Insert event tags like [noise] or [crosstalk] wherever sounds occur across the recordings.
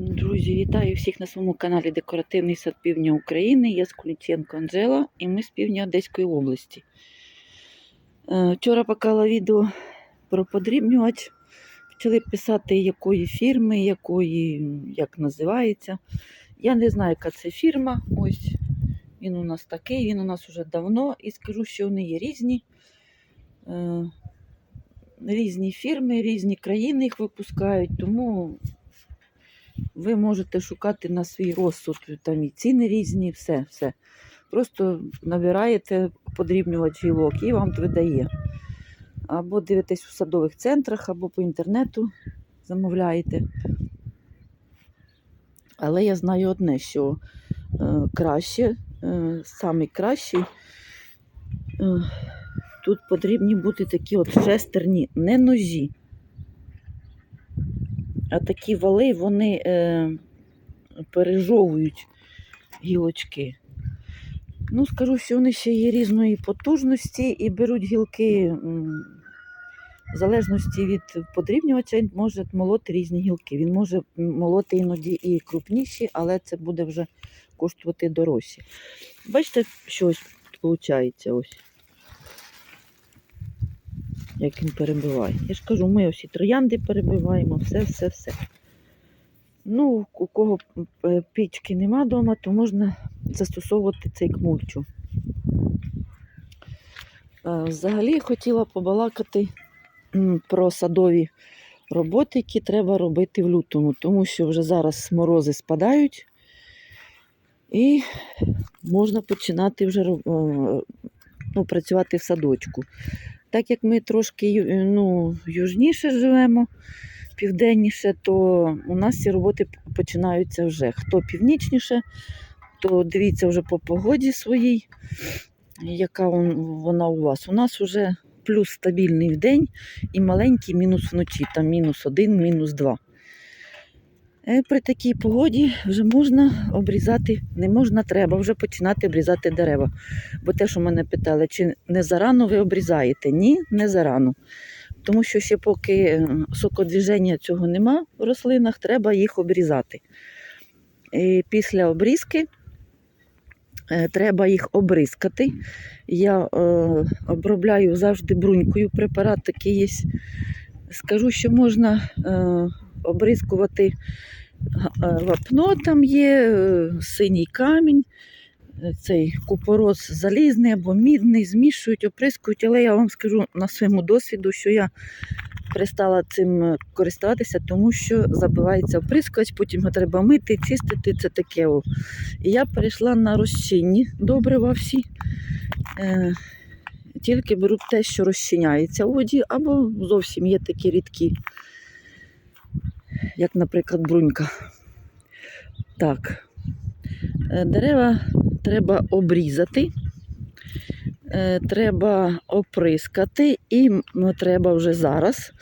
Друзі, вітаю всіх на своєму каналі Декоративний сад Півдня України. Я з Скуліченко Анжела і ми з півдня Одеської області. Е, Вчора покала відео про подрібнювач. Почали писати, якої фірми, якої, як називається. Я не знаю, яка це фірма. Ось він у нас такий, він у нас уже давно. І скажу, що вони є різні. Е, Різні фірми, різні країни їх випускають, тому ви можете шукати на свій розсуд, там і ціни різні, все, все. Просто набираєте подрібнювач гілок і вам видає. Або дивитесь у садових центрах, або по інтернету замовляєте. Але я знаю одне, що е, краще, е, самий кращий, е, тут потрібні бути такі от шестерні, не ножі. А такі вали вони е, пережовують гілочки. Ну, скажу, що вони ще є різної потужності і беруть гілки, в залежності від подрібнювача, може молоти різні гілки. Він може молоти іноді і крупніші, але це буде вже коштувати дорожче. Бачите, що ось виходить ось. Як він перебиває. Я ж кажу, ми ось і троянди перебиваємо, все, все, все. Ну, у кого е, пічки нема вдома, то можна застосовувати цей к мульчу. Е, Взагалі хотіла побалакати про садові роботи, які треба робити в лютому, тому що вже зараз морози спадають і можна починати вже е, ну, працювати в садочку. Так як ми трошки е, ну, южніше живемо, південніше, то у нас ці роботи починаються вже. Хто північніше, то дивіться вже по погоді своїй, яка вона у вас. У нас вже плюс стабільний в день і маленький мінус вночі, там мінус один, мінус два. Е, При такій погоді вже можна обрізати, не можна, треба вже починати обрізати дерева. Бо те, що мене питали, чи не зарано ви обрізаєте? Ні, не зарано. Тому що ще поки е, сокодвіження цього нема в рослинах, треба їх обрізати. І після обрізки е, треба їх обризкати. Я е, обробляю завжди брунькою. Препарат такий є. Скажу, що можна е, обризкувати е, вапно, там є, е, синій камінь, е, цей купорос залізний або мідний, змішують, оприскують, але я вам скажу на своєму досвіду, що я перестала цим користуватися, тому що забивається оприскувач, потім його треба мити, чистити, це таке. І я перейшла на розчинні добрива всі. Тільки беру те, що розчиняється у воді, або зовсім є такі рідкі, як, наприклад, брунька. Так. Е, Дерева треба обрізати, е, треба оприскати, і треба вже зараз.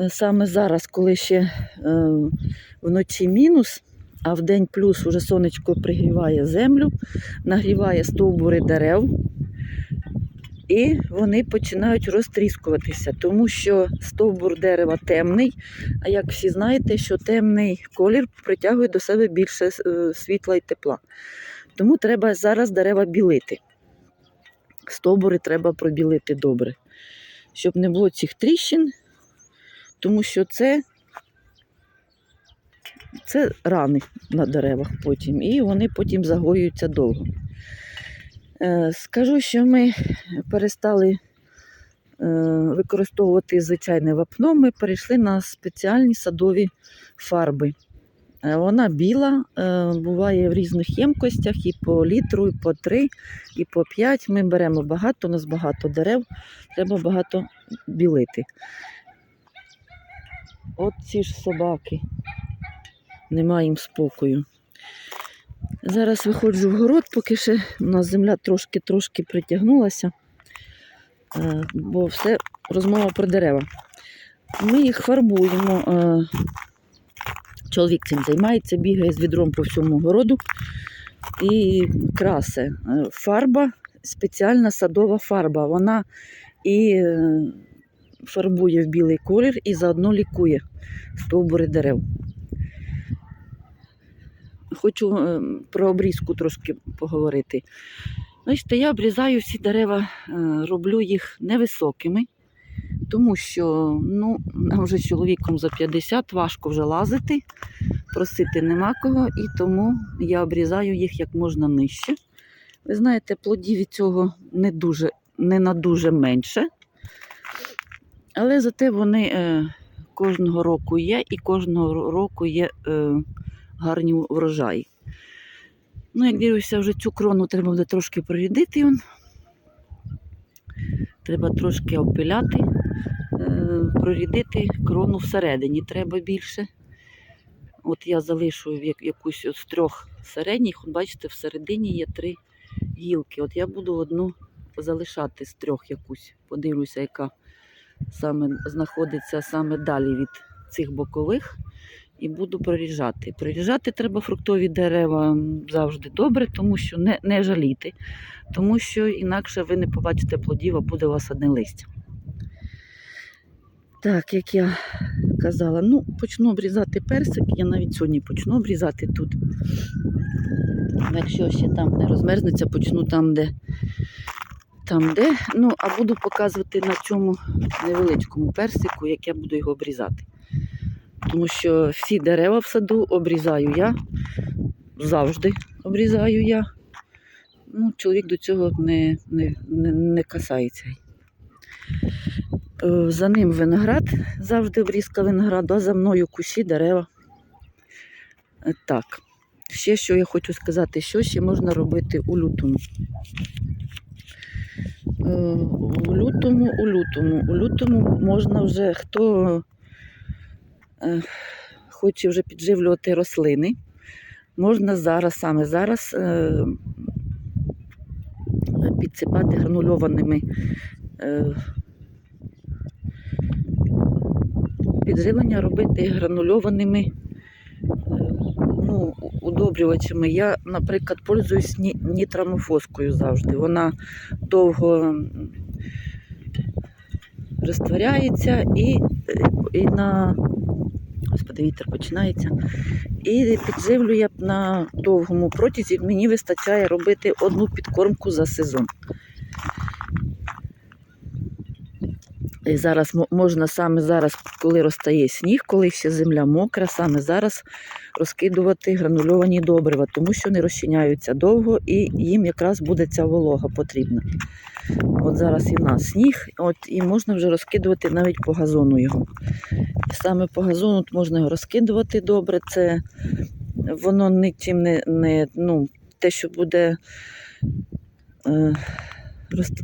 е, Саме зараз, коли ще вночі мінус, а вдень плюс уже сонечко пригріває землю, нагріває стовбури дерев, і вони починають розтріскуватися, тому що стовбур дерева темний, а як всі знаєте, що темний колір притягує до себе більше е, світла і тепла. Тому треба зараз дерева білити. Стовбури треба пробілити добре, щоб не було цих тріщин, тому що це, це рани на деревах потім, і вони потім загоюються довго. Е, Скажу, що ми перестали е, використовувати звичайне вапно, ми перейшли на спеціальні садові фарби. Е, Вона біла, буває в різних ємкостях, і по літру, і по три, і по п'ять. Ми беремо багато, у нас багато дерев, треба багато білити. От ці ж собаки, немає їм спокою. Зараз виходжу в город, поки ще у нас земля трошки-трошки притягнулася, е, бо все розмова про дерева. Ми їх фарбуємо. е, Чоловік цим займається, бігає з відром по всьому городу і красе. Е, Фарба, спеціальна садова фарба. Вона і фарбує в білий колір і заодно лікує стовбури дерев. Хочу е, про обрізку трошки поговорити. Бачите, я обрізаю всі дерева, е, роблю їх невисокими, тому що ну, нам вже з чоловіком за 50 важко вже лазити, просити нема кого, і тому я обрізаю їх як можна нижче. Ви знаєте, плодів від цього не, дуже, не на дуже менше. Але зате вони е, кожного року є, і кожного року є гарні врожаї. Ну, як дивлюся, вже цю крону треба буде трошки прорідити. Треба трошки опиляти, е, прорідити крону всередині треба більше. От я залишу якусь з трьох середніх, бачите, всередині є три гілки. От я буду одну залишати з трьох якусь. Подивлюся, яка саме знаходиться саме далі від цих бокових. І буду проріжати. Проріжати треба фруктові дерева завжди добре, тому що не, не жаліти, тому що інакше ви не побачите плодів, а буде у вас одне листя. Так, як я казала, ну, почну обрізати персик, я навіть сьогодні почну обрізати тут. Якщо ще там не розмерзнеться, почну там, де. Там, де. Ну, а буду показувати на цьому невеличкому персику, як я буду його обрізати. Тому що всі дерева в саду обрізаю я. Завжди обрізаю я. Ну, чоловік до цього не, не, не, не касається. Е, За ним виноград, завжди обрізка винограду, а за мною кущі дерева. Е, Так, ще що я хочу сказати, що ще можна робити у лютому. Е, У лютому, у лютому, у лютому можна вже хто хоче вже підживлювати рослини. Можна зараз, саме зараз е, підсипати гранульованими е, підживлення робити гранульованими е, ну, удобрювачами. Я, наприклад, пользуюсь ні- нітрамофоскою завжди. Вона довго розтворяється і, і на Господи, вітер починається. І підживлює на довгому протязі. Мені вистачає робити одну підкормку за сезон. І зараз можна саме зараз, коли розтає сніг, коли ще земля мокра, саме зараз розкидувати гранульовані добрива, тому що не розчиняються довго і їм якраз буде ця волога потрібна. От зараз і в нас сніг, от, і можна вже розкидувати навіть по газону його. Саме по газону можна його розкидувати добре. Це воно нічим не, не ну, те, що буде е,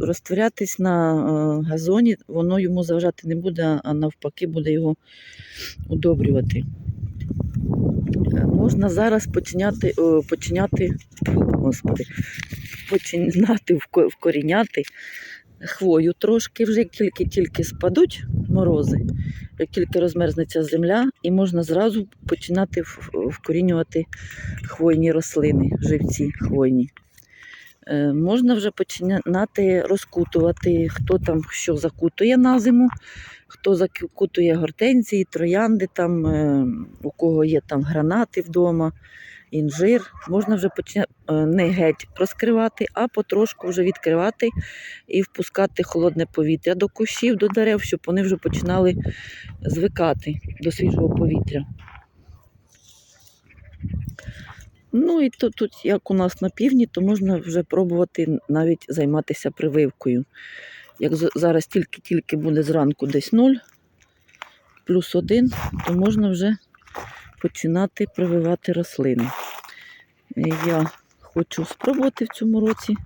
розтворятись на е, газоні, воно йому заважати не буде, а навпаки буде його удобрювати. Е, Можна зараз починяти, починяти, господи, починати вкоріняти хвою трошки, вже як тільки тільки спадуть морози, як тільки розмерзнеться земля, і можна зразу починати вкорінювати хвойні рослини, живці хвойні. Е, Можна вже починати розкутувати, хто там що закутує на зиму, хто закутує гортензії, троянди, там, е, у кого є там гранати вдома, інжир. Можна вже починати не геть розкривати, а потрошку вже відкривати і впускати холодне повітря до кущів, до дерев, щоб вони вже починали звикати до свіжого повітря. Ну і тут, тут, як у нас на півдні, то можна вже пробувати навіть займатися прививкою. Як зараз тільки-тільки буде зранку десь 0, плюс 1, то можна вже починати прививати рослини. Е, Я хочу спробувати в цьому році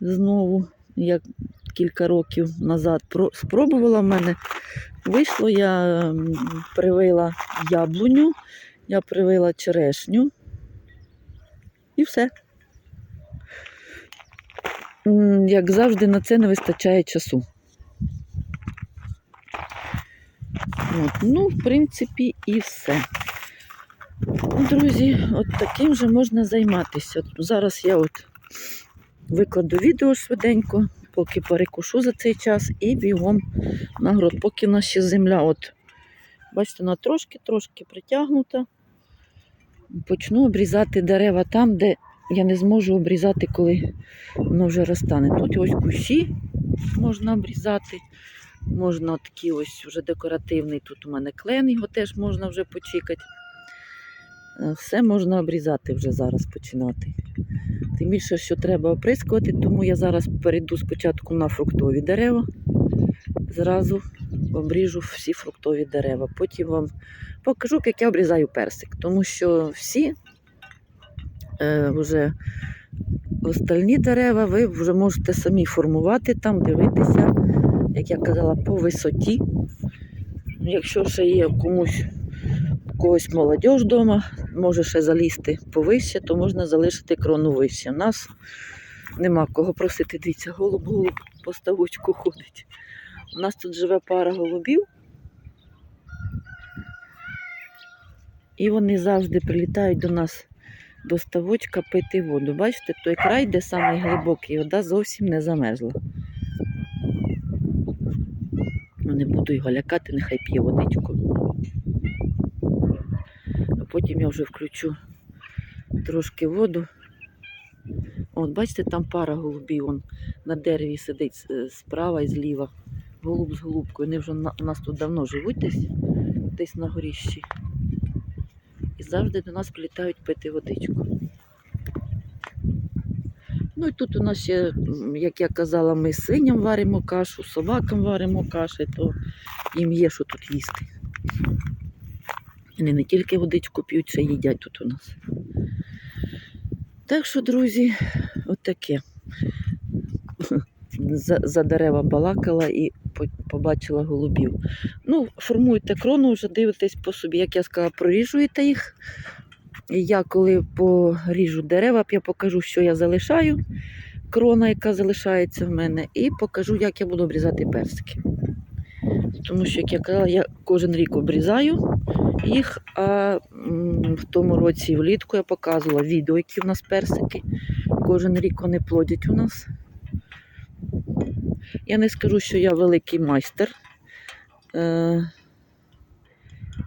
знову, як кілька років назад спробувала в мене. Вийшло, я привила яблуню, я привила черешню. І все. Як завжди, на це не вистачає часу. От, ну, в принципі, і все. Друзі, от таким же можна займатися. От Зараз я от викладу відео швиденько, поки перекушу за цей час і бігом на город. Поки ще земля, от, бачите, вона трошки-трошки притягнута. Почну обрізати дерева там, де я не зможу обрізати, коли воно вже розтане. Тут ось кущі можна обрізати. Можна такий ось вже декоративний. Тут у мене клен, його теж можна вже почекати. Е, Все можна обрізати вже зараз починати. Тим більше, що треба оприскувати, тому я зараз перейду спочатку на фруктові дерева. Зразу обріжу всі фруктові дерева. Потім вам покажу, як я обрізаю персик, тому що всі е, вже остальні дерева ви вже можете самі формувати там, дивитися, як я казала, по висоті. Якщо ще є комусь у когось молодь вдома, може ще залізти повище, то можна залишити крону вище. У нас нема кого просити. Дивіться, голуб, голуб по ставочку ходить. У нас тут живе пара голубів. І вони завжди прилітають до нас до ставочка пити воду. Бачите, той край, де самий глибокий, вода зовсім не замерзла. Ну, Не буду його лякати, нехай п'є водичку. А потім я вже включу трошки воду. От, бачите, там пара голубів, он на дереві сидить е, справа і зліва. Голуб з голубкою. Вони вже у нас тут давно живуть десь, десь на горіщі. І завжди до нас прилітають пити водичку. Ну і тут у нас ще, як я казала, ми свиням варимо кашу, собакам варимо каші, то їм є що тут їсти. Вони не тільки водичку п'ють, ще їдять тут у нас. Так що, друзі, отаке. [laughs] За, за дерева балакала і побачила голубів. Ну, формуйте крону, вже дивитесь по собі, як я сказала, проріжуєте їх. Я коли поріжу дерева, я покажу, що я залишаю, крона, яка залишається в мене, і покажу, як я буду обрізати персики. Тому що, як я казала, я кожен рік обрізаю їх, а в тому році влітку я показувала відео, які в нас персики. Кожен рік вони плодять у нас. Я не скажу, що я великий майстер. Е,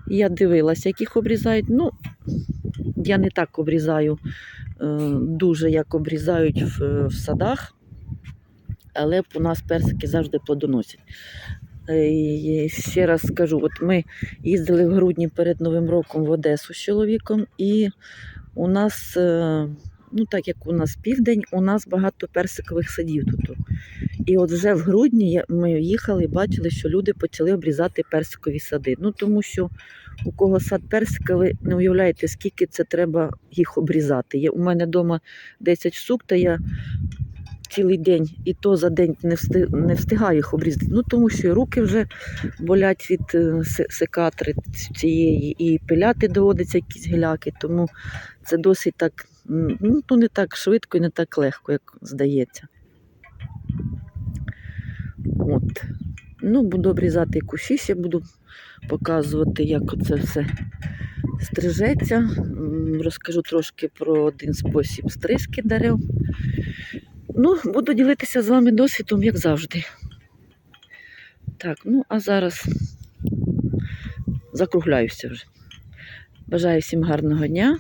я дивилася, як їх обрізають. Ну, я не так обрізаю е, дуже, як обрізають в, садах, але у нас персики завжди плодоносять. Е, і ще раз скажу: от ми їздили в грудні перед Новим роком в Одесу з чоловіком, і у нас, ну так як у нас південь, у нас багато персикових садів тут. І от вже в грудні ми їхали і бачили, що люди почали обрізати персикові сади. Ну тому що у кого сад персика, ви не уявляєте, скільки це треба їх обрізати. Є, у мене вдома 10 штук, та я цілий день і то за день не, встиг, не встигаю їх обрізати. Ну тому що руки вже болять від е, секатри цієї, і пиляти доводиться якісь гіляки, тому це досить так, ну, не так швидко і не так легко, як здається. От. Ну, буду обрізати кущі, буду показувати, як це все стрижеться. Розкажу трошки про один спосіб стрижки дерев. Ну, буду ділитися з вами досвідом, як завжди. Так, ну а зараз закругляюся вже. Бажаю всім гарного дня.